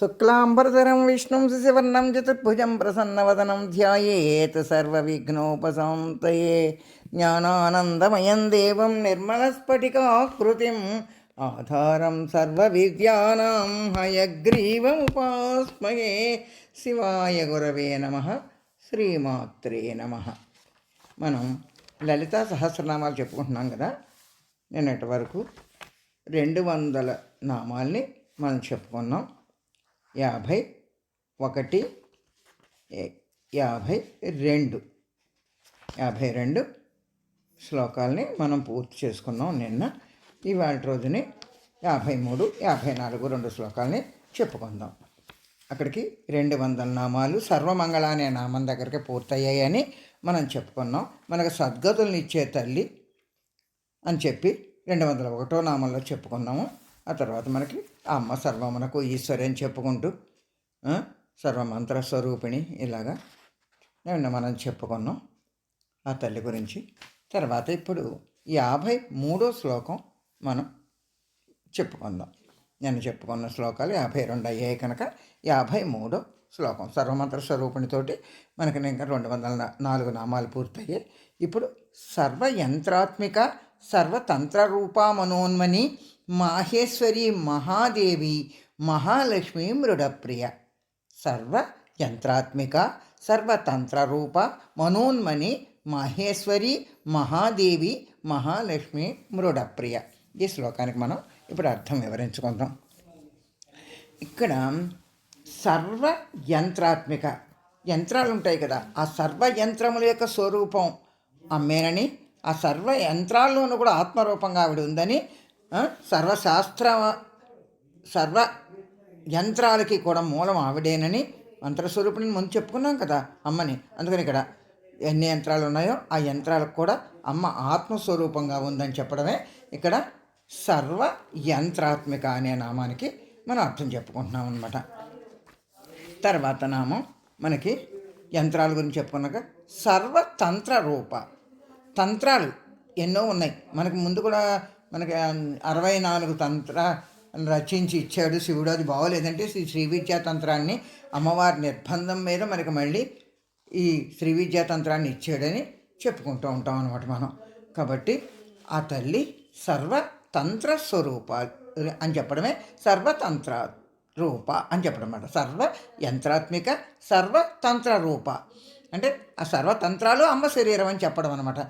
శుక్లాంబరధరం విష్ణుం శిశివర్ణం చతుర్భుజం ప్రసన్నవదనం ధ్యాయేత్ సర్వవిఘ్నోపశాంతయే. జ్ఞానానందమయం దేవం నిర్మలస్ఫటికాకృతిం. ఆధారం సర్వవిద్యానాం హయగ్రీవముపాస్మయే. శివాయ గురవే నమ శ్రీమాత్రే నమ. మనం లలితా సహస్రనామాలు చెప్పుకుంటున్నాం కదా నిన్నటి వరకు రెండు వందల నామాల్ని మనం చెప్పుకున్నాం. యాభై ఒకటి ఏ- యాభై రెండు. యాభై రెండు శ్లోకాలని మనం పూర్తి చేసుకున్నాం నిన్న. ఇవాళ రోజుని యాభై మూడు యాభై నాలుగు రెండు శ్లోకాలని చెప్పుకుందాం. అక్కడికి రెండు వందల నామాలు సర్వమంగళ అనే నామం దగ్గరికి పూర్తయ్యాయని మనం చెప్పుకున్నాం. మనకు సద్గతులను ఇచ్చే తల్లి అని చెప్పి రెండు వందల ఒకటో నామంలో చెప్పుకున్నాము. ఆ తర్వాత మనకి ఆ అమ్మ సర్వమునకు ఈశ్వరి అని చెప్పుకుంటూ సర్వమంత్ర స్వరూపిణి ఇలాగా నిన్న మనం చెప్పుకున్నాం ఆ తల్లి గురించి. తర్వాత ఇప్పుడు యాభై మూడో శ్లోకం మనం చెప్పుకుందాం. నేను చెప్పుకున్న శ్లోకాలు యాభై రెండు అయ్యాయి కనుక యాభై మూడో శ్లోకం. సర్వమంత్ర స్వరూపిణితోటి మనకి ఇంకా రెండు వందల నాలుగు నామాలు పూర్తయ్యాయి. ఇప్పుడు సర్వ యంత్రాత్మిక సర్వతంత్ర రూపా మనోన్మని మాహేశ్వరి మహాదేవి మహాలక్ష్మి మృడప్రియ. సర్వ యంత్రాత్మిక సర్వతంత్ర రూప మనోన్మని మహేశ్వరి మహాదేవి మహాలక్ష్మి మృడప్రియ. ఈ శ్లోకానికి మనం ఇప్పుడు అర్థం వివరించుకుందాం. ఇక్కడ సర్వ యంత్రాత్మిక యంత్రాలు ఉంటాయి కదా ఆ సర్వ యంత్రముల యొక్క స్వరూపం అమ్మేనని ఆ సర్వ యంత్రాల్లోనూ కూడా ఆత్మరూపంగా ఆవిడ ఉందని సర్వశాస్త్ర సర్వ యంత్రాలకి కూడా మూలం ఆవిడేనని మంత్రస్వరూపిణి ముందు చెప్పుకున్నాం కదా అమ్మని. అందుకని ఇక్కడ ఎన్ని యంత్రాలు ఉన్నాయో ఆ యంత్రాలకు కూడా అమ్మ ఆత్మస్వరూపంగా ఉందని చెప్పడమే. ఇక్కడ సర్వ యంత్రాత్మిక అనే నామానికి మనం అర్థం చెప్పుకుంటున్నాం అనమాట తర్వాత నామం మనకి యంత్రాల గురించి చెప్పుకున్నాక సర్వతంత్ర రూప తంత్రాలు ఎన్నో ఉన్నాయి. మనకు ముందు కూడా మనకి అరవై నాలుగు తంత్ర రచించి ఇచ్చాడు శివుడు. అది బాగోలేదంటే శ్రీ శ్రీ విద్యా తంత్రాన్ని అమ్మవారి నిర్బంధం మీద మనకి మళ్ళీ ఈ శ్రీ విద్యాతంత్రాన్ని ఇచ్చాడని చెప్పుకుంటూ ఉంటాం అనమాట మనం. కాబట్టి ఆ తల్లి సర్వతంత్ర స్వరూప అని చెప్పడమే సర్వతంత్ర రూప అని చెప్పడం అన్నమాట సర్వ యంత్రాత్మిక సర్వతంత్ర రూప. అంటే ఆ సర్వతంత్రాలు అమ్మ శరీరం అని చెప్పడం అనమాట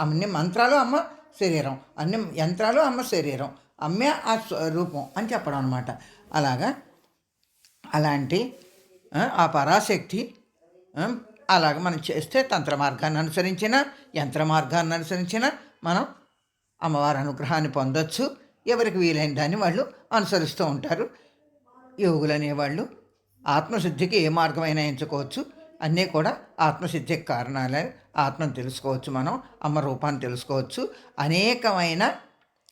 అన్ని మంత్రాలు అమ్మ శరీరం. అన్ని యంత్రాలు అమ్మ శరీరం. అమ్మే ఆ స్వ- రూపం అని చెప్పడం అనమాట అలాగా? అలాంటి ఆ, పరాశక్తి అలాగ మనం చేస్తే తంత్ర మార్గాన్ని అనుసరించిన యంత్ర మార్గాన్ని అనుసరించిన మనం అమ్మవారి అనుగ్రహాన్ని పొందొచ్చు. ఎవరికి వీలైన దాన్ని వాళ్ళు అనుసరిస్తూ ఉంటారు. యోగులు అనేవాళ్ళు ఆత్మశుద్ధికి ఏ మార్గమైనా ఎంచుకోవచ్చు. అన్నీ కూడా ఆత్మసిద్ధికి కారణాలే. ఆత్మను తెలుసుకోవచ్చు మనం అమ్మ రూపాన్ని తెలుసుకోవచ్చు. అనేకమైన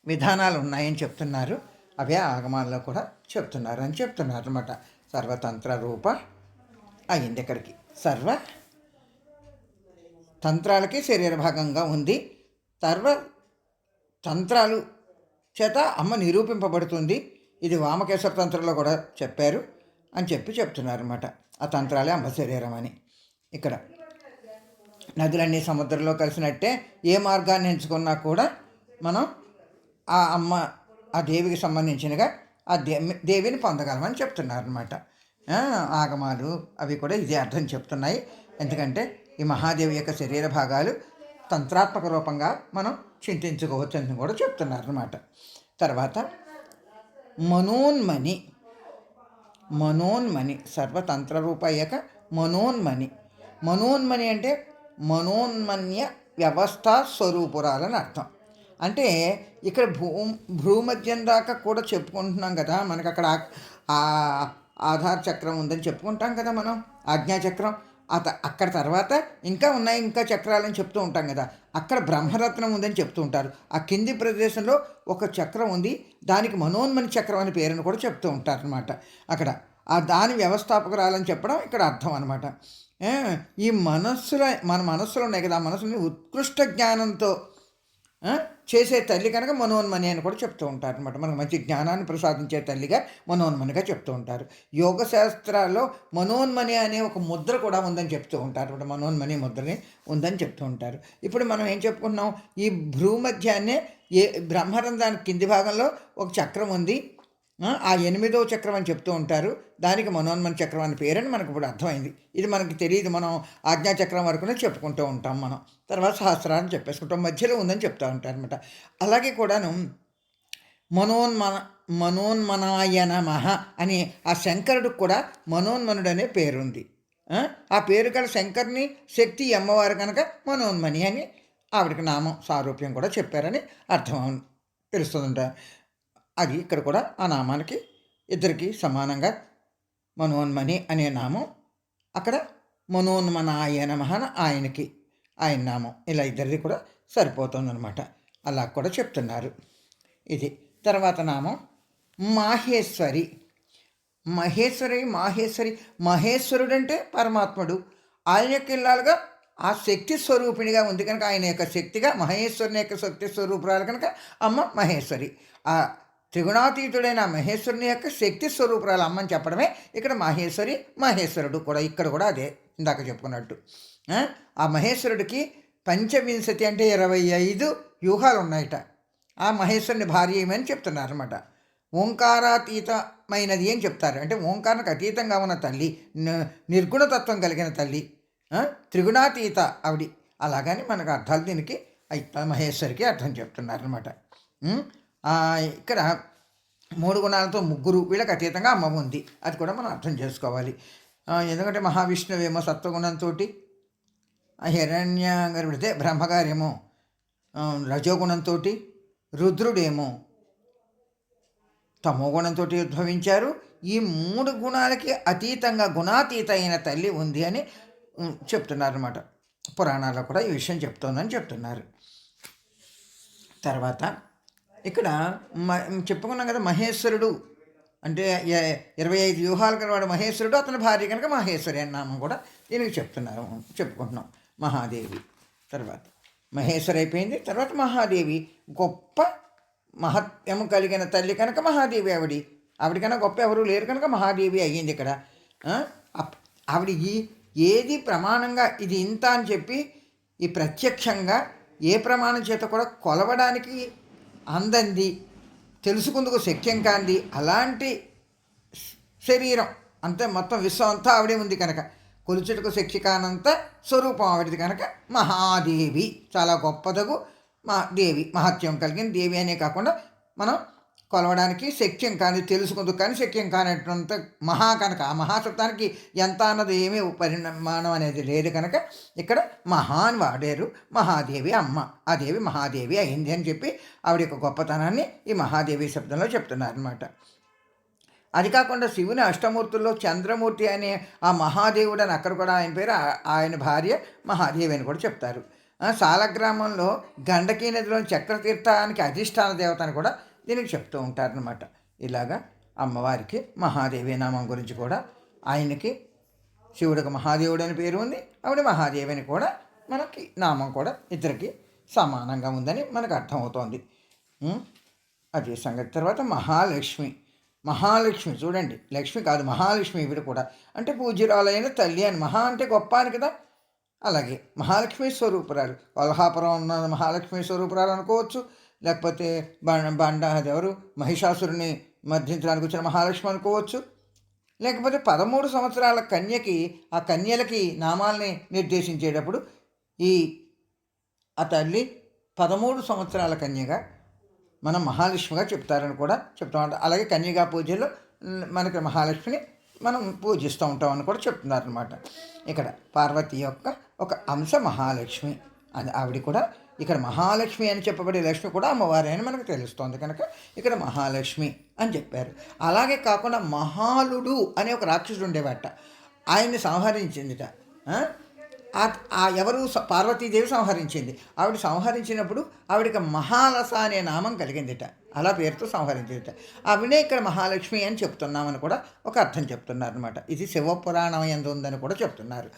విధానాలు ఉన్నాయని చెప్తున్నారు. అవే ఆగమాల్లో కూడా చెప్తున్నారు అని చెప్తున్నారు అనమాట సర్వతంత్ర రూప అయింది ఇక్కడికి. సర్వ తంత్రాలకి శరీర భాగంగా ఉంది. సర్వ తంత్రాలు చేత అమ్మ నిరూపింపబడుతుంది. ఇది వామకేశ్వర తంత్రంలో కూడా చెప్పారు. అని చెప్పి చెప్తున్నారు అనమాట ఆ తంత్రాలే అంబ శరీరం అని ఇక్కడ నదులన్నీ సముద్రంలో కలిసినట్టే ఏ మార్గాన్ని ఎంచుకున్నా కూడా మనం ఆ అమ్మ ఆ దేవికి సంబంధించినగా ఆ దే దేవిని పొందగలమని చెప్తున్నారు అనమాట ఆగమాలు అవి కూడా ఇదే అర్థం చెప్తున్నాయి. ఎందుకంటే ఈ మహాదేవి యొక్క శరీర భాగాలు తంత్రాత్మక రూపంగా మనం చింతించుకోవచ్చు అని కూడా చెప్తున్నారు అనమాట తర్వాత మనోన్మని మనోన్మణి సర్వతంత్ర రూప మనోన్మణి మనోన్మణి అంటే మనోన్మన్య వ్యవస్థ స్వరూపురాలని అర్థం. అంటే ఇక్కడ భూ భూమధ్యం దాకా కూడా చెప్పుకుంటున్నాం కదా మనకి అక్కడ ఆధార్ చక్రం ఉందని చెప్పుకుంటాం కదా మనం ఆజ్ఞాచక్రం. అత అక్కడ తర్వాత ఇంకా ఉన్నాయి ఇంకా చక్రాలని చెప్తూ ఉంటాం కదా. అక్కడ బ్రహ్మరత్నం ఉందని చెప్తూ ఉంటారు. ఆ కింది ప్రదేశంలో ఒక చక్రం ఉంది. దానికి మనోన్మని చక్రం అనే పేరుని కూడా చెప్తూ ఉంటారు అనమాట అక్కడ ఆ దాని వ్యవస్థాపకురాలని చెప్పడం ఇక్కడ అర్థం అనమాట ఈ మనస్సులో మన మనస్సులో ఉన్నాయి కదా. ఆ ఉత్కృష్ట జ్ఞానంతో చేసే తల్లి కనుక మనోన్మణి అని కూడా చెప్తూ ఉంటారు అనమాట మనకు మంచి జ్ఞానాన్ని ప్రసాదించే తల్లిగా మనోన్మణిగా చెప్తూ ఉంటారు. యోగ శాస్త్రాల్లో మనోన్మణి అనే ఒక ముద్ర కూడా ఉందని చెప్తూ ఉంటారు అనమాట మనోన్మణి ముద్రని ఉందని చెప్తూ ఉంటారు. ఇప్పుడు మనం ఏం చెప్పుకుంటున్నాం ఈ భ్రూమధ్యాన్నే ఏ బ్రహ్మరంధ్రానికి కింది భాగంలో ఒక చక్రం ఉంది. ఆ, ఎనిమిదవ ఎనిమిదో చక్రం అని చెప్తూ ఉంటారు. దానికి మనోన్మని చక్రం అని పేరని మనకు ఇప్పుడు అర్థమైంది. ఇది మనకి తెలియదు. మనం ఆజ్ఞాచక్రం వరకునే చెప్పుకుంటూ ఉంటాం మనం. తర్వాత సహస్రాన్ని చెప్పేసుకుంటాం. మధ్యలో ఉందని చెప్తూ ఉంటారు అనమాట అలాగే కూడాను మనోన్మన మనోన్మనాయ నమః అని ఆ శంకరుడికి కూడా మనోన్మనుడు అనే పేరుంది. ఆ, పేరు గల శంకర్ని శక్తి అమ్మవారు కనుక మనోన్మణి అని ఆవిడకి నామం సారూప్యం కూడా చెప్పారని అర్థం తెలుస్తుందంట. అది ఇక్కడ కూడా ఆ నామానికి ఇద్దరికి సమానంగా మనోన్మణి అనే నామం. అక్కడ మనోన్మన ఆయన అని ఆయనకి ఆయన నామం. ఇలా ఇద్దరిది కూడా సరిపోతుందన్నమాట. అలా కూడా చెప్తున్నారు. ఇది తర్వాత నామం మాహేశ్వరి. మహేశ్వరి మాహేశ్వరి. మహేశ్వరుడు అంటే పరమాత్ముడు. ఆయన యొక్క ఇల్లాలుగా ఆ శక్తి స్వరూపిణిగా ఉంది కనుక ఆయన యొక్క శక్తిగా మహేశ్వరుని యొక్క శక్తి స్వరూపురాలు కనుక అమ్మ మహేశ్వరి. ఆ త్రిగుణాతీతుడైన మహేశ్వరుని యొక్క శక్తి స్వరూపురాలు అమ్మని చెప్పడమే ఇక్కడ మహేశ్వరి మహేశ్వరుడు కూడా. ఇక్కడ కూడా అదే ఇందాక చెప్పుకున్నట్టు. ఆ? మహేశ్వరుడికి పంచవింశతి అంటే ఇరవై ఐదు వ్యూహాలు ఉన్నాయట. ఆ మహేశ్వరుని భార్య ఏమని చెప్తున్నారు అనమాట ఓంకారాతీతమైనది అని చెప్తారు. అంటే ఓంకారానికి అతీతంగా ఉన్న తల్లి నిర్గుణతత్వం కలిగిన తల్లి త్రిగుణాతీత ఆవిడి. అలాగని మనకు అర్థాలు దీనికి మహేశ్వరికి అర్థం చెప్తున్నారు అనమాట ఇక్కడ మూడు గుణాలతో ముగ్గురు వీళ్ళకి అతీతంగా అమ్మ ఉంది. అది కూడా మనం అర్థం చేసుకోవాలి. ఎందుకంటే మహావిష్ణువేమో సత్వగుణంతో హిరణ్య గర్భిడితే బ్రహ్మగారేమో రజోగుణంతో రుద్రుడేమో తమో గుణంతో ఉద్భవించారు. ఈ మూడు గుణాలకి అతీతంగా గుణాతీత అయిన తల్లి ఉంది అని చెప్తున్నారన్నమాట. పురాణాల్లో కూడా ఈ విషయం చెప్తోందని చెప్తున్నారు. తర్వాత ఇక్కడ మ చెప్పుకున్నాం కదా మహేశ్వరుడు. అంటే ఇరవై ఐదు వ్యూహాలు కలవాడు మహేశ్వరుడు అతని భార్య కనుక మహేశ్వరి అని నామం కూడా దీనికి చెప్తున్నారు చెప్పుకుంటున్నాం మహాదేవి. తర్వాత మహేశ్వరి అయిపోయింది తర్వాత మహాదేవి. గొప్ప మహత్యము కలిగిన తల్లి కనుక మహాదేవి ఆవిడి. ఆవిడ గొప్ప ఎవరు లేరు కనుక మహాదేవి అయ్యింది ఇక్కడ. అప్- ఆవిడ ఈ ఏది ప్రమాణంగా ఇది ఇంత అని చెప్పి ఈ ప్రత్యక్షంగా ఏ ప్రమాణం చేత కూడా కొలవడానికి అందంది తెలుసుకుందుకు శక్యం కాంది అలాంటి శరీరం. అంతే మొత్తం విశ్వం అంతా ఆవిడే ఉంది కనుక. కొలుచుటకు శక్తి కానంత స్వరూపం ఆవిడది కనుక మహాదేవి. చాలా గొప్పదగు మహా దేవి. మహత్యం కలిగిన దేవి అనే కాకుండా మనం కొలవడానికి శక్యం కానీ తెలుసుకుందుకు కానీ శక్యం కానటువంటి మహా కనుక ఆ మహాశబ్దానికి ఎంత అన్నది ఏమీ పరిమాణం అనేది లేదు కనుక ఇక్కడ మహాన్ వాడారు మహాదేవి అమ్మ ఆ దేవి మహాదేవి అయింది అని చెప్పి ఆవిడ యొక్క గొప్పతనాన్ని ఈ మహాదేవి శబ్దంలో చెప్తున్నారు అనమాట అది కాకుండా శివుని అష్టమూర్తుల్లో చంద్రమూర్తి అనే ఆ మహాదేవుడు అని అక్కడ కూడా ఆయన పేరు ఆయన భార్య మహాదేవి అని కూడా చెప్తారు. ఆ, సాలగ్రామంలో గండకీ నదిలోని చక్రతీర్థానికి అధిష్టాన దేవత అని కూడా దీనికి చెప్తూ ఉంటారనమాట ఇలాగా అమ్మవారికి మహాదేవి నామం గురించి కూడా ఆయనకి శివుడికి మహాదేవుడు అని పేరు ఉంది. ఆవిడ మహాదేవి అని కూడా మనకి నామం కూడా ఇద్దరికి సమానంగా ఉందని మనకు అర్థమవుతోంది. అదే అది సంగతి తర్వాత మహాలక్ష్మి. మహాలక్ష్మి చూడండి. లక్ష్మి కాదు మహాలక్ష్మి ఇవిడ కూడా. అంటే పూజ్యురాలైన తల్లి అని మహా అంటే గొప్ప అని కదా. అలాగే మహాలక్ష్మి స్వరూపురాలు. కొల్హాపురం ఉన్న మహాలక్ష్మి స్వరూపురాలు అనుకోవచ్చు. లేకపోతే బండ బండ అదెవరు మహిషాసురుని మర్దించడానికి వచ్చిన మహాలక్ష్మి అనుకోవచ్చు. లేకపోతే పదమూడు సంవత్సరాల కన్యకి ఆ కన్యలకి నామాల్ని నిర్దేశించేటప్పుడు ఈ ఆ తల్లి పదమూడు సంవత్సరాల కన్యగా మనం మహాలక్ష్మిగా చెప్తారని కూడా చెప్తామంట అలాగే కన్యగా పూజలో మనకి మహాలక్ష్మిని మనం పూజిస్తూ ఉంటామని కూడా చెప్తున్నారనమాట ఇక్కడ పార్వతి యొక్క ఒక అంశ మహాలక్ష్మి అని ఆవిడ కూడా ఇక్కడ మహాలక్ష్మి అని చెప్పబడే లక్ష్మి కూడా అమ్మవారే అని మనకు తెలుస్తోంది కనుక ఇక్కడ మహాలక్ష్మి అని చెప్పారు. అలాగే కాకుండా మహాలుడు అనే ఒక రాక్షసుడు ఉండేవాట. ఆయన్ని సంహరించిందిట. ఆ? ఎవరు? స- పార్వతీదేవి సంహరించింది. ఆవిడ సంహరించినప్పుడు ఆవిడకి మహాలస అనే నామం కలిగిందిట. అలా పేరుతో సంహరించేట ఆవిడే ఇక్కడ మహాలక్ష్మి అని చెప్తున్నామని కూడా ఒక అర్థం చెప్తున్నారు అనమాట ఇది శివపురాణం ఎందు ఉందని కూడా చెప్తున్నారు.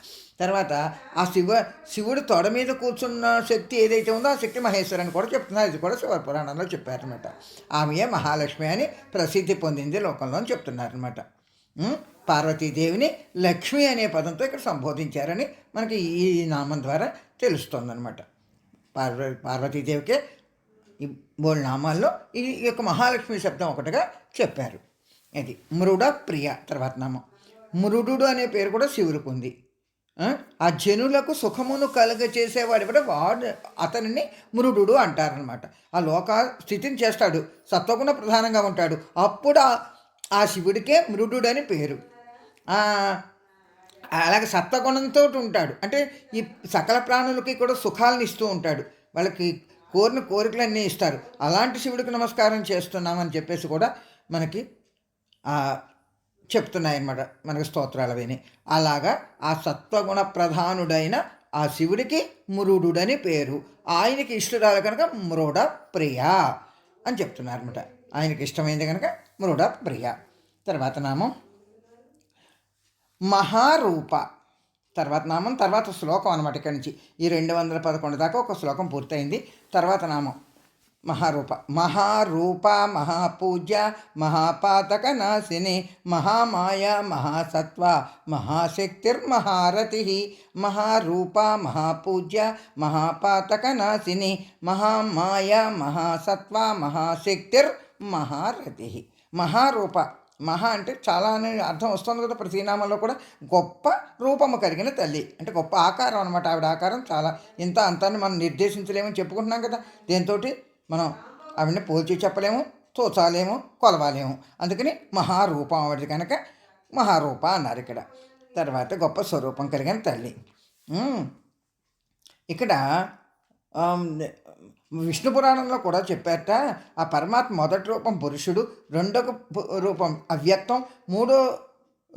తర్వాత ఆ శివ శివుడు తొడ మీద కూర్చున్న శక్తి ఏదైతే ఉందో ఆ శక్తి మహేశ్వరు అని కూడా చెప్తున్నారు. ఇది కూడా శివపురాణంలో చెప్పారనమాట ఆమెయే మహాలక్ష్మి అని ప్రసిద్ధి పొందింది లోకంలో అని చెప్తున్నారనమాట పార్వతీదేవిని లక్ష్మి అనే పదంతో ఇక్కడ సంబోధించారని మనకి ఈ నామం ద్వారా తెలుస్తుందన్నమాట. పార్వ పార్వతీదేవికే మూడు నామాల్లో ఈ యొక్క మహాలక్ష్మి శబ్దం ఒకటిగా చెప్పారు. ఇది మృడ ప్రియ తర్వాత నామం. మృడు అనే పేరు కూడా శివుడికి ఉంది. ఆ? జనులకు సుఖమును కలుగ చేసేవాడు కూడా వాడు అతనిని మృడు అంటారనమాట ఆ లోక స్థితిని చేస్తాడు. సత్వగుణ ప్రధానంగా ఉంటాడు. అప్పుడు ఆ- శివుడికే మృడు అని పేరు అలాగే సత్వగుణంతో ఉంటాడు. అంటే ఈ సకల ప్రాణులకి కూడా సుఖాలను ఇస్తూ ఉంటాడు. వాళ్ళకి కోరిన కోరికలన్నీ ఇస్తారు. అలాంటి శివుడికి నమస్కారం చేస్తున్నామని చెప్పేసి కూడా మనకి చెప్తున్నాయన్నమాట. మనకి స్తోత్రాలు విని అలాగా ఆ సత్వగుణ ప్రధానుడైన ఆ శివుడికి మురుడుడని పేరు. ఆయనకి ఇష్టరాలు కనుక మృడ ప్రియ అని చెప్తున్నారన్నమాట. ఆయనకి ఇష్టమైంది కనుక మృడ ప్రియ. తర్వాత నామం మహారూప. తర్వాత నామం తర్వాత శ్లోకం అనమాట ఇక్కడి నుంచి. ఈ రెండు వందల పదకొండు దాకా ఒక శ్లోకం పూర్తయింది. తర్వాత నామం. మహారూప. మహారూప మహాపూజ్య మహాపాతక నాశిని మహామాయ మహాసత్వ మహాశక్తిర్మహారతి మహారూప మహాపూజ్య మహాపాతక నాశిని మహామాయ మహాసత్వ మహాశక్తిర్ మహారతి. మహారూప. మహా అంటే చాలా అనే అర్థం వస్తుంది కదా ప్రతి నామంలో కూడా గొప్ప రూపము కలిగిన తల్లి. అంటే గొప్ప ఆకారం అనమాట ఆవిడ ఆకారం చాలా. ఇంత అంతాన్ని మనం నిర్దేశించలేమని చెప్పుకుంటున్నాం కదా. దీంతో మనం ఆవిడని పోల్చి చెప్పలేము తోచాలేము కొలవాలేము. అందుకని మహారూపం ఆవిడది కనుక మహారూప అన్నారు ఇక్కడ. తర్వాత గొప్ప స్వరూపం కలిగిన తల్లి. ఇక్కడ విష్ణు పురాణంలో కూడా చెప్పారట ఆ పరమాత్మ మొదటి రూపం పురుషుడు రెండవ రూపం అవ్యక్తం మూడో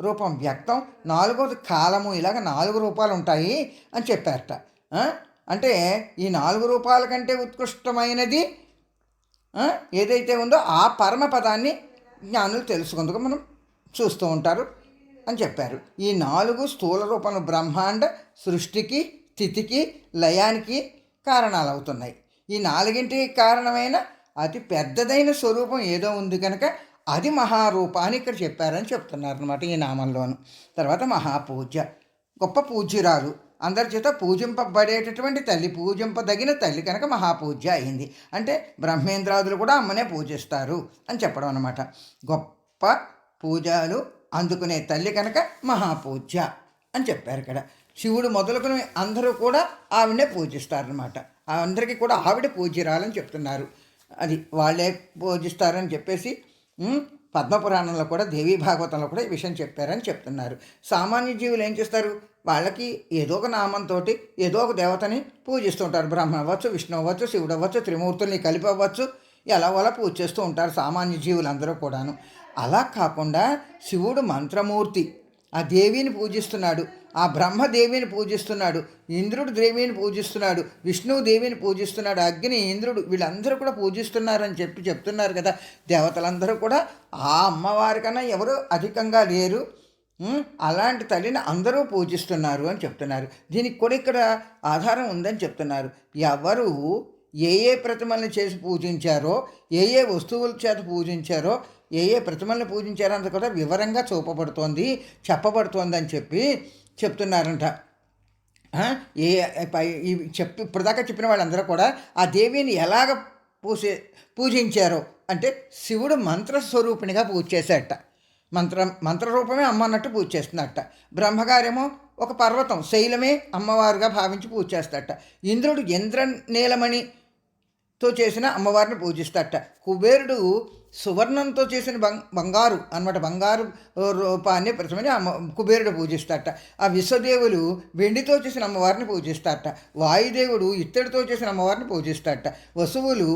రూపం వ్యక్తం నాలుగోది కాలము ఇలాగ నాలుగు రూపాలు ఉంటాయి అని చెప్పారట. అంటే ఈ నాలుగు రూపాల కంటే ఉత్కృష్టమైనది ఏదైతే ఉందో ఆ పరమ పదాన్ని జ్ఞానులు తెలుసుకుందుకు మనం చూస్తూ ఉంటారు అని చెప్పారు. ఈ నాలుగు స్థూల రూపంలో బ్రహ్మాండ సృష్టికి స్థితికి లయానికి కారణాలు అవుతున్నాయి ఈ నాలుగింటికి కారణమైన అతి పెద్దదైన స్వరూపం ఏదో ఉంది కనుక అది మహారూప అని ఇక్కడ చెప్పారని చెప్తున్నారు అనమాట ఈ నామంలోను. తర్వాత మహాపూజ గొప్ప పూజ్యురాలు. అందరి చేత పూజింపబడేటటువంటి తల్లి పూజింపదగిన తల్లి కనుక మహాపూజ అయింది. అంటే బ్రహ్మేంద్రాదులు కూడా అమ్మనే పూజిస్తారు అని చెప్పడం అనమాట గొప్ప పూజలు అందుకునే తల్లి కనుక మహాపూజ అని చెప్పారు ఇక్కడ. శివుడు మొదలుకొని అందరూ కూడా ఆవిడనే పూజిస్తారనమాట అందరికీ కూడా ఆవిడ పూజ్యరాలని చెప్తున్నారు. అది వాళ్ళే పూజిస్తారని చెప్పేసి పద్మపురాణంలో కూడా దేవీ భాగవతంలో కూడా ఈ విషయం చెప్పారని చెప్తున్నారు. సామాన్య జీవులు ఏం చేస్తారు? వాళ్ళకి ఏదో ఒక నామంతో ఏదో ఒక దేవతని పూజిస్తుంటారు. బ్రహ్మ అవ్వచ్చు విష్ణు అవ్వచ్చు శివుడు అవ్వచ్చు త్రిమూర్తుల్ని కలిపి అవ్వచ్చు ఎలా వాళ్ళ పూజ చేస్తూ ఉంటారు సామాన్య జీవులందరూ కూడాను. అలా కాకుండా శివుడు మంత్రమూర్తి ఆ దేవిని పూజిస్తున్నాడు. ఆ బ్రహ్మ దేవిని పూజిస్తున్నాడు ఇంద్రుడు దేవిని పూజిస్తున్నాడు విష్ణువు దేవిని పూజిస్తున్నాడు అగ్ని ఇంద్రుడు వీళ్ళందరూ కూడా పూజిస్తున్నారని చెప్పి చెప్తున్నారు కదా. దేవతలందరూ కూడా ఆ అమ్మవారి కన్నా ఎవరు అధికంగా లేరు. అలాంటి తల్లిని అందరూ పూజిస్తున్నారు అని చెప్తున్నారు. దీనికి కూడా ఇక్కడ ఆధారం ఉందని చెప్తున్నారు. ఎవరు ఏ ఏ ప్రతిమల్ని చేసి పూజించారో ఏ ఏ వస్తువుల చేత పూజించారో ఏ ఏ ప్రతిమల్ని పూజించారో అంత కూడా వివరంగా చూపబడుతోంది చెప్పబడుతోంది అని చెప్పి చెప్తున్నారంట. ఏ పై చెప్పి ఇప్పటిదాకా చెప్పిన వాళ్ళందరూ కూడా ఆ దేవిని ఎలాగ పూసే పూజించారో అంటే శివుడు మంత్రస్వరూపిణిగా పూజ చేశాడట మంత్రం మంత్రరూపమే అమ్మ అన్నట్టు పూజ చేస్తున్నట్ట బ్రహ్మగారేమో ఒక పర్వతం శైలమే అమ్మవారుగా భావించి పూజ చేస్తాడట ఇంద్రుడు ఇంద్ర తో చేసిన అమ్మవారిని పూజిస్తారట. కుబేరుడు సువర్ణంతో చేసిన బంగ్ బంగారు అన్నమాట. బంగారు రూపాన్ని ప్రతిమని అమ్మ కుబేరుడు పూజిస్తాడట ఆ విశ్వదేవులు వెండితో చేసిన అమ్మవారిని పూజిస్తాడట వాయుదేవుడు ఇత్తడితో చేసిన అమ్మవారిని పూజిస్తారట. వసువులు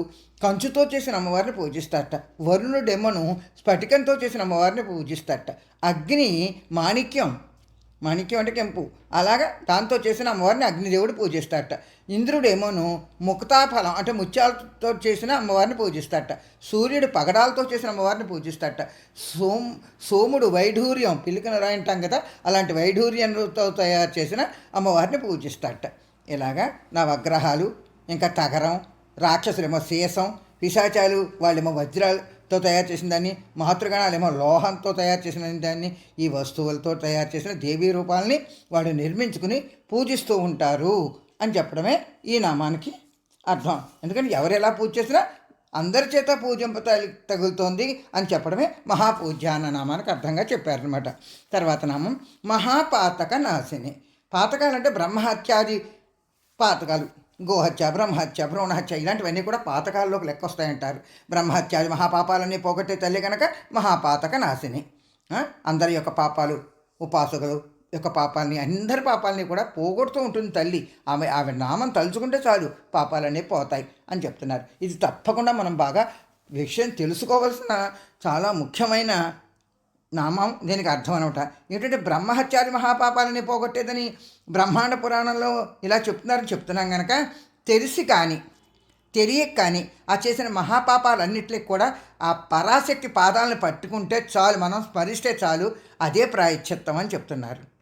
కంచుతో చేసిన అమ్మవారిని పూజిస్తాడట వరుణుడెమ్మను స్ఫటికంతో చేసిన అమ్మవారిని పూజిస్తాడట అగ్ని మాణిక్యం మాణిక్యం అంటే కెంపు. అలాగా దాంతో చేసిన అమ్మవారిని అగ్నిదేవుడు పూజిస్తారట. ఇంద్రుడేమోను ముక్తాఫలం అంటే ముత్యాలతో చేసిన అమ్మవారిని పూజిస్తాడట. సూర్యుడు పగడాలతో చేసిన అమ్మవారిని పూజిస్తాడట. సోమ్ సోముడు వైఢూర్యం పిలికిన రాయంటాం కదా అలాంటి వైఢూర్యంతో తయారు చేసిన అమ్మవారిని పూజిస్తాడట. ఇలాగా నవగ్రహాలు ఇంకా తగరం రాక్షసులేమో శేషం పిశాచాలు వాళ్ళేమో వజ్రాలతో తయారు చేసిన దాన్ని మాతృగణాలేమో లోహంతో తయారు చేసిన దాన్ని ఈ వస్తువులతో తయారు చేసిన దేవీ రూపాలని వాడు నిర్మించుకుని పూజిస్తూ ఉంటారు. అని చెప్పడమే ఈ నామానికి అర్థం. ఎందుకంటే ఎవరు ఎలా పూజ చేసినా అందరి చేత పూజింప తగి- తగులుతోంది అని చెప్పడమే మహాపూజ్య అన్న నామానికి అర్థంగా చెప్పారనమాట తర్వాత నామం మహాపాతక నాశిని. పాతకాలు అంటే బ్రహ్మహత్యాది పాతకాలు. గోహత్య బ్రహ్మహత్య భ్రూణహత్య ఇలాంటివన్నీ కూడా పాతకాల్లోకి లెక్క వస్తాయంటారు బ్రహ్మహత్యాది మహాపాపాలన్నీ పోగొట్టే తల్లి కనుక మహాపాతక నాశిని. అందరి యొక్క పాపాలు ఉపాసకులు యొక్క పాపాలని అందరి పాపాలని కూడా పోగొడుతూ ఉంటుంది తల్లి. ఆమె ఆమె నామం తలుచుకుంటే చాలు పాపాలన్నీ పోతాయి అని చెప్తున్నారు. ఇది తప్పకుండా మనం బాగా విషయం తెలుసుకోవాల్సిన చాలా ముఖ్యమైన నామం. దీనికి అర్థం అనమాట. ఏంటంటే బ్రహ్మహత్యాది మహాపాపాలని పోగొట్టేదని బ్రహ్మాండ పురాణంలో ఇలా చెప్తున్నారని చెప్తున్నాం కనుక తెలిసి కానీ తెలియక కానీ ఆ చేసిన మహాపాపాలన్నింటికి కూడా ఆ పరాశక్తి పాదాలను పట్టుకుంటే చాలు మనం స్మరిస్తే చాలు అదే ప్రాయశ్చిత్తం అని చెప్తున్నారు.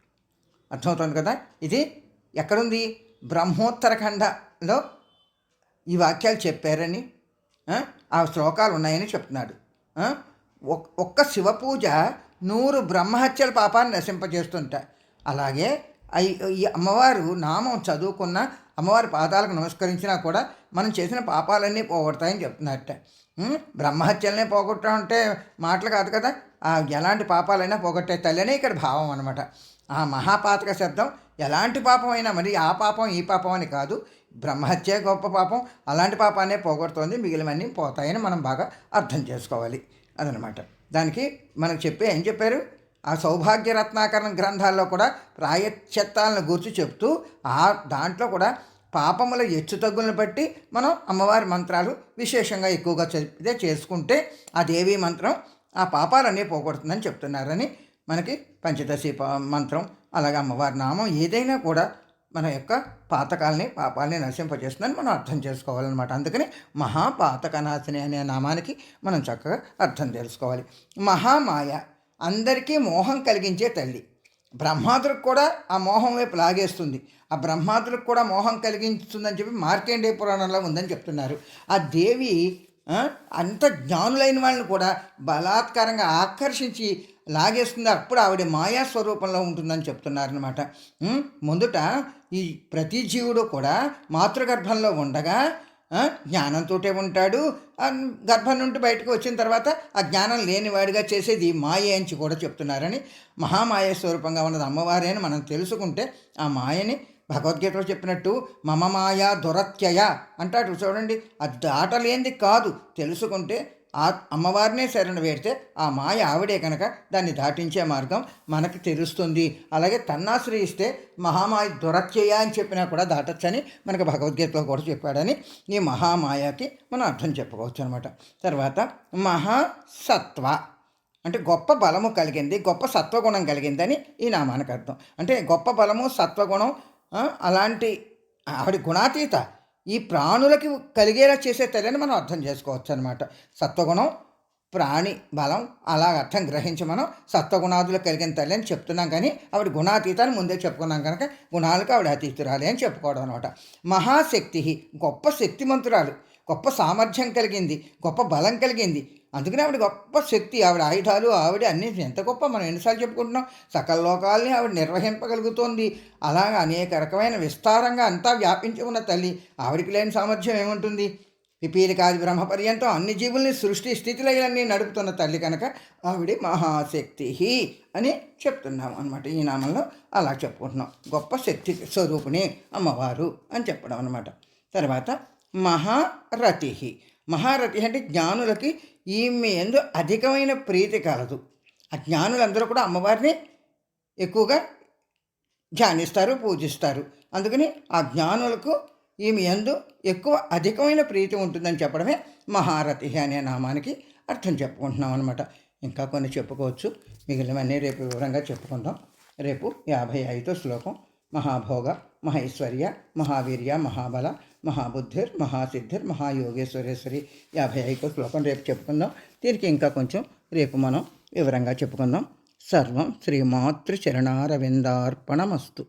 అర్థమవుతుంది కదా? ఇది ఎక్కడుంది? బ్రహ్మోత్తరఖండలో ఈ వాక్యాలు చెప్పారని ఆ, శ్లోకాలు ఉన్నాయని చెప్తున్నాడు. ఒక్క శివ పూజ నూరు బ్రహ్మహత్యల పాపాన్ని నశింపజేస్తుంట. అలాగే అయి- ఈ అమ్మవారు నామం చదువుకున్న అమ్మవారి పాదాలకు నమస్కరించినా కూడా మనం చేసిన పాపాలన్నీ పోగొడతాయని చెప్తున్నారట. బ్రహ్మహత్యలనే పోగొట్టడం అంటే మాటలు కాదు కదా? ఆ ఎలాంటి పాపాలైనా పోగొట్టే తల్లినే ఇక్కడ భావం అనమాట ఆ మహాపాతక శబ్దం ఎలాంటి పాపం అయినా మరి ఆ పాపం ఈ పాపం అని కాదు. బ్రహ్మహత్య గొప్ప పాపం. అలాంటి పాపాన్నే పోగొడుతోంది. మిగిలినవన్నీ పోతాయని మనం బాగా అర్థం చేసుకోవాలి. అదనమాట. దానికి మనకు చెప్పి ఏం చెప్పారు? ఆ సౌభాగ్య రత్నాకరణ గ్రంథాల్లో కూడా ప్రాయశ్చిత్తాలను గురించి చెప్తూ ఆ దాంట్లో కూడా పాపముల హెచ్చు తగ్గులను బట్టి మనం అమ్మవారి మంత్రాలు విశేషంగా ఎక్కువగా చెప్తే చేసుకుంటే ఆ దేవీ మంత్రం ఆ పాపాలన్నీ పోగొడుతుందని చెప్తున్నారని మనకి పంచదశి మంత్రం అలాగే అమ్మవారి నామం ఏదైనా కూడా మన యొక్క పాతకాలని పాపాలని నశింపజేస్తుందని మనం అర్థం చేసుకోవాలన్నమాట. అందుకని మహాపాతకనాశిని అనే నామానికి మనం చక్కగా అర్థం తెలుసుకోవాలి. మహామాయ అందరికీ మోహం కలిగించే తల్లి. బ్రహ్మాదులకు కూడా ఆ మోహం వైపు లాగేస్తుంది. ఆ బ్రహ్మాదులకు కూడా మోహం కలిగించుతుందని చెప్పి మార్కండేయ పురాణంలో ఉందని చెప్తున్నారు. ఆ దేవి అంత జ్ఞానులైన వాళ్ళని కూడా బలాత్కారంగా ఆకర్షించి లాగేస్తుంది అప్పుడు ఆవిడ మాయా స్వరూపంలో ఉంటుందని చెప్తున్నారనమాట ముందుట ఈ ప్రతి జీవుడు కూడా మాతృగర్భంలో ఉండగా జ్ఞానంతో జ్ఞానంతోటే ఉంటాడు. గర్భం నుండి బయటకు వచ్చిన తర్వాత ఆ జ్ఞానం లేనివాడిగా చేసేది మాయ అని కూడా చెప్తున్నారని మహామాయ స్వరూపంగా ఉన్నది అమ్మవారే అని మనం తెలుసుకుంటే ఆ మాయని భగవద్గీతలో చెప్పినట్టు మమ మాయా దురత్యయ అంటాడు. చూడండి అది దాటలేంది కాదు. తెలుసుకుంటే ఆ అమ్మవారినే శరణ వేడితే ఆ మాయ ఆవిడే కనుక దాన్ని దాటించే మార్గం మనకు తెలుస్తుంది. అలాగే తన్నాశ్రయిస్తే మహామాయ దురత్యయ అని చెప్పినా కూడా దాటొచ్చని మనకు భగవద్గీతలో కూడా చెప్పాడని ఈ మహామాయకి మనం అర్థం చెప్పుకోవచ్చు అనమాట తర్వాత మహాసత్వ. అంటే గొప్ప బలము కలిగింది గొప్ప సత్వగుణం కలిగిందని ఈ నామానికి అర్థం. అంటే గొప్ప బలము సత్వగుణం అలాంటి ఆవిడ గుణాతీత. ఈ ప్రాణులకి కలిగేలా చేసే తల్లిని మనం అర్థం చేసుకోవచ్చు అనమాట సత్వగుణం ప్రాణి బలం అలా అర్థం గ్రహించి మనం సత్వగుణాదులు కలిగిన తల్లి అని చెప్తున్నాం కానీ ఆవిడ గుణాతీతాన్ని ముందే చెప్పుకున్నాం కనుక గుణాలకు ఆవిడ అతీతురాలి అని చెప్పుకోవడం అనమాట మహాశక్తి గొప్ప శక్తిమంతురాలు. గొప్ప సామర్థ్యం కలిగింది గొప్ప బలం కలిగింది. అందుకనే ఆవిడ గొప్ప శక్తి ఆవిడ ఆయుధాలు ఆవిడ అన్ని ఎంత గొప్ప మనం ఎన్నిసార్లు చెప్పుకుంటున్నాం. సకల లోకాలని ఆవిడ నిర్వహింపగలుగుతోంది. అలాగా అనేక రకమైన విస్తారంగా అంతా వ్యాపించి ఉన్న తల్లి ఆవిడికి లేని సామర్థ్యం ఏముంటుంది? విపీలికాది బ్రహ్మ పర్యంతం అన్ని జీవుల్ని సృష్టి స్థితిలన్నీ నడుపుతున్న తల్లి కనుక ఆవిడ మహాశక్తి అని చెప్తున్నాం అనమాట ఈ నామంలో అలా చెప్పుకుంటున్నాం. గొప్ప శక్తి స్వరూపిణి అమ్మవారు అని చెప్పడం అనమాట తర్వాత మహారథి మహారథి అంటే జ్ఞానులకి ఈమె ఎందు అధికమైన ప్రీతి కలదు. ఆ జ్ఞానులందరూ కూడా అమ్మవారిని ఎక్కువగా ధ్యానిస్తారు పూజిస్తారు. అందుకని ఆ జ్ఞానులకు ఈమె ఎందు ఎక్కువ అధికమైన ప్రీతి ఉంటుందని చెప్పడమే మహారథి అనే నామానికి అర్థం చెప్పుకుంటున్నాం అనమాట ఇంకా కొన్ని చెప్పుకోవచ్చు. మిగిలినవన్నీ రేపు వివరంగా చెప్పుకుందాం. రేపు యాభై ఐదో శ్లోకం. మహాభోగ మహేశ్వర్య మహావీర్య మహాబల మహాబుద్ధిర్ మహాసిద్ధిర్ మహాయోగేశ్వరేశ్వరి యాభై ఐదు శ్లోకం రేపు చెప్పుకుందాం. దీనికి ఇంకా కొంచెం రేపు మనం వివరంగా చెప్పుకుందాం. సర్వం శ్రీమాతృ చరణారవిందార్పణమస్తు.